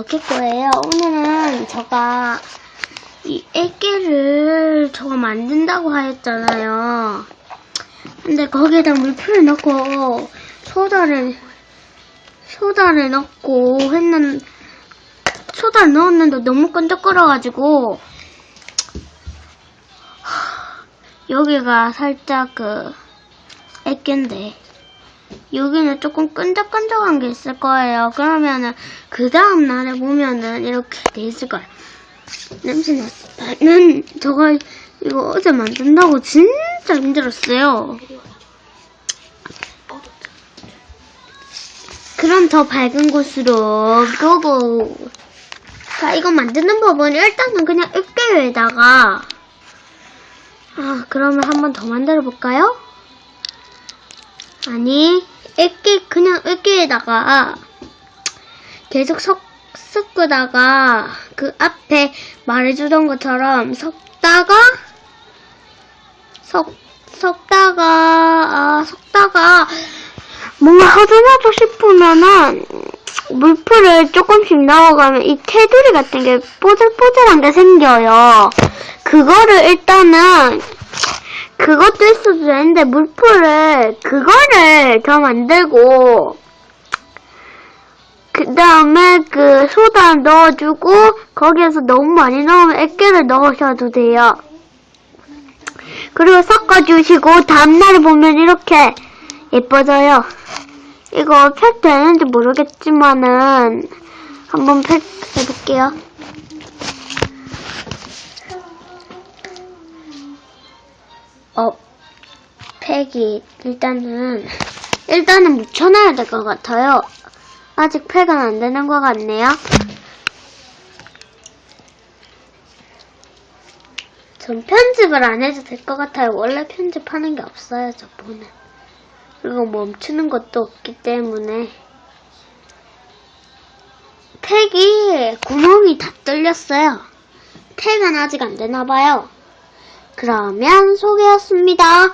넣을 거예요. 오늘은 제가 이 애기를 저거 만든다고 하였잖아요. 근데 거기에다 물풀을 넣고 소다를 소다를 넣고 했는 소다를 넣었는데 너무 끈적거려가지고 하, 여기가 살짝 그 애견데 여기는 조금 끈적끈적한 게 있을 거예요. 그러면은 그 다음 날에 보면은 이렇게 돼 있을 거예요. 냄새 났는 저거 이거 어제 만든다고 진짜 힘들었어요. 그럼 더 밝은 곳으로 고고. 자, 이거 만드는 법은 일단은 그냥 으깨에다가 아, 그러면 한 번 더 만들어 볼까요? 아니, 으깨 그냥 으깨에다가 계속 섞 섞다가 그 앞에 말해주던 것처럼 섞다가 섞 섞다가 아 섞다가 뭔가 허전하고 싶으면은 물풀을 조금씩 넣어가면 이 테두리 같은 게 뽀들뽀들한 게 생겨요. 그거를 일단은 그것도 있어도 되는데 물풀을 그거를 더 만들고 그 다음에 그 소다 넣어주고 거기에서 너무 많이 넣으면 액계를 넣으셔도 돼요. 그리고 섞어주시고 다음날에 보면 이렇게 예뻐져요. 이거 팩 되는지 모르겠지만은 한번 팩 해볼게요. 어, 팩이 일단은 일단은 묻혀놔야 될 것 같아요. 아직 팩은 안 되는 것 같네요. 전 편집을 안 해도 될 것 같아요. 원래 편집하는 게 없어요, 저번에. 그리고 멈추는 것도 없기 때문에. 팩이 구멍이 다 뚫렸어요. 팩은 아직 안 되나 봐요. 그러면 소개였습니다.